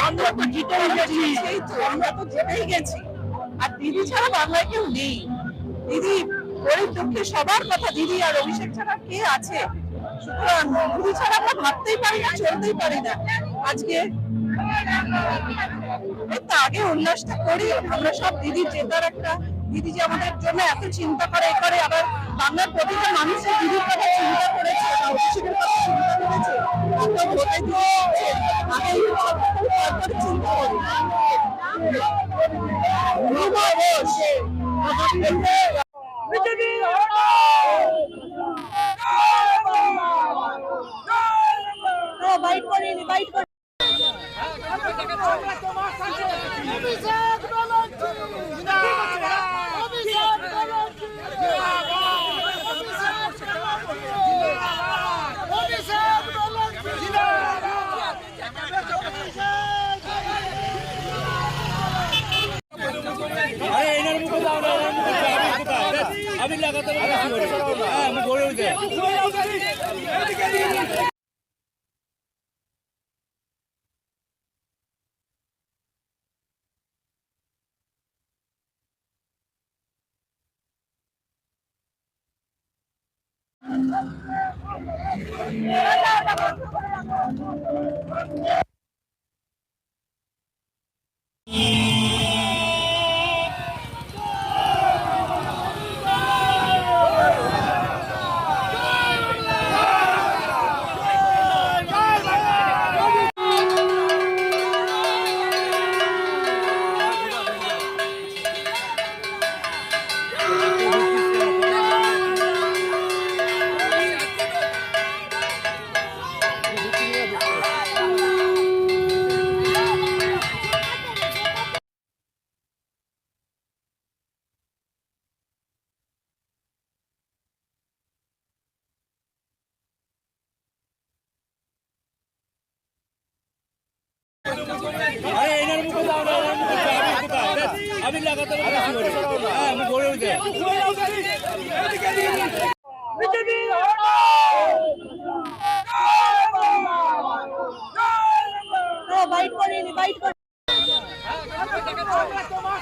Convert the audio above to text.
আমরা তো জিতেই গেছি আমরা তো জিতেই গেছি। আর দিদি ছাড়া বাংলায় কেউ নেই। দিদি গরিব দুঃখে সবার কথা দিদি আর অভিষেক ছাড়া কে আছে? সুতরাং দিদি ছাড়া আমরা ভাবতেই পারি না চলতেই পারি না। আজকে এই তো আগে উল্লাসটা করি আমরা সব দিদির জেতার একটা দিদি যে আমাদের জন্য এত চিন্তা করে করে আবার বাংলার প্রতিটা মানুষের দিদির কথা চিন্তা করেছে আরে এনার মুখে দাও না এনার আমি লাগাতে আমি গড়ে উঠে বাইট করিনি বাইট করে তোমার